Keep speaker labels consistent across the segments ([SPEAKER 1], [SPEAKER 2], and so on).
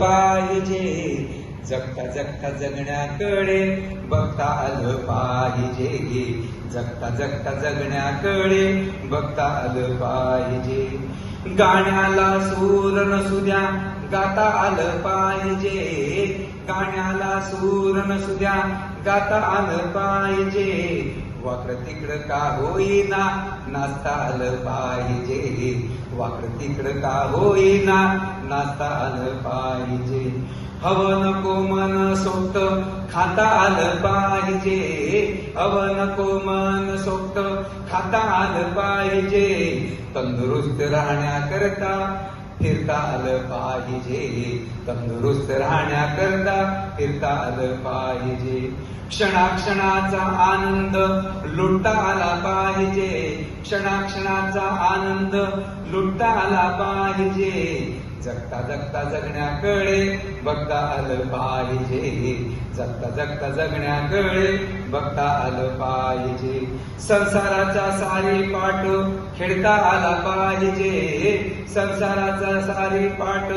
[SPEAKER 1] पाहिजे. जगता जगता जगण्याकडे बघता आलं पाहिजे. जगता जगता जगण्याकडे बघता आलं पाहिजे. गाण्याला सूर नसू द्या गाता आलं पाहिजे. गाण्याला सूर नसू द्या गाता आलं पाहिजे. वाकड तिकडं का होईना नाचता आलं पाहिजे. वाकड तिकडं का होईना नाचता आलं पाहिजे. हवं नको मन सोक्त खाता आलं पाहिजे. हवं नको मन सोक्त खाता आलं पाहिजे. तंदुरुस्त राहण्याकरता फिरता आलं पाहिजे. तंदुरुस्त राहण्याकरता फिरता आलं पाहिजे. क्षणाक्षणाचा आनंद लुटता आला पाहिजे. क्षणाक्षणाचा आनंद लुटता आला पाहिजे. जगता जगता जगण्याकडे बघता आलं पाहिजे. जगता जगता जगण्याकडे बघता आलं पाहिजे. संसाराचा सारी पाठ खेळता आला पाहिजे. संसाराचा सारी पाठ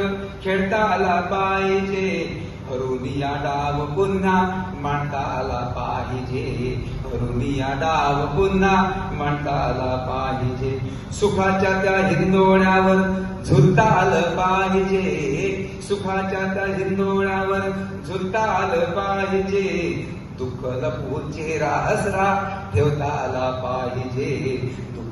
[SPEAKER 1] खेळता आला पाहिजे. रुनिया डाव पुन्हा मांडता आला पाहिजे. रुनिया डाव पुन्हा मांडता आला पाहिजे. सुखाच्या त्या हिंदोळ्यावर झुलता आलं पाहिजे. सुखाच्या त्या हिंदोळ्यावर झुलता आलं पाहिजे. दुःख लपून चेहरा हसरा ठेवता आला पाहिजे.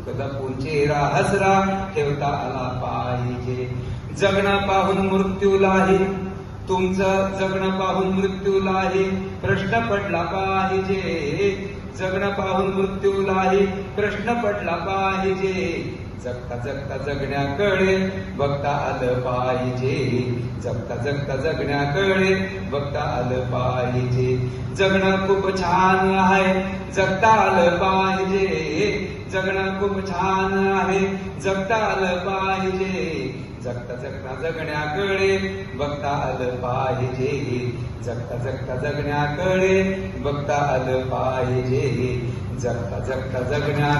[SPEAKER 1] दुःख लपून चेहरा हसरा ठेवता आला पाहिजे. जगणं पाहून मृत्यूलाही तुमचं जगणं पाहून मृत्यूलाही प्रश्न पडला पाहिजे. जगणं पाहून मृत्यूलाही प्रश्न पडला पाहिजे. जगता जगता जगण्याकडे बघता आलं पाहिजे. जगता जगता जगण्याकडे बघता आलं पाहिजे. जगणं खूप छान आहे जगता आलं पाहिजे. जगणं खूप छान आहे जगता आलं पाहिजे. जगता जगता जगण्याकडे बघता आलं पाहिजे. जगता जगता जगण्याकडे बघता आलं पाहिजे. जगता जगता जगण्या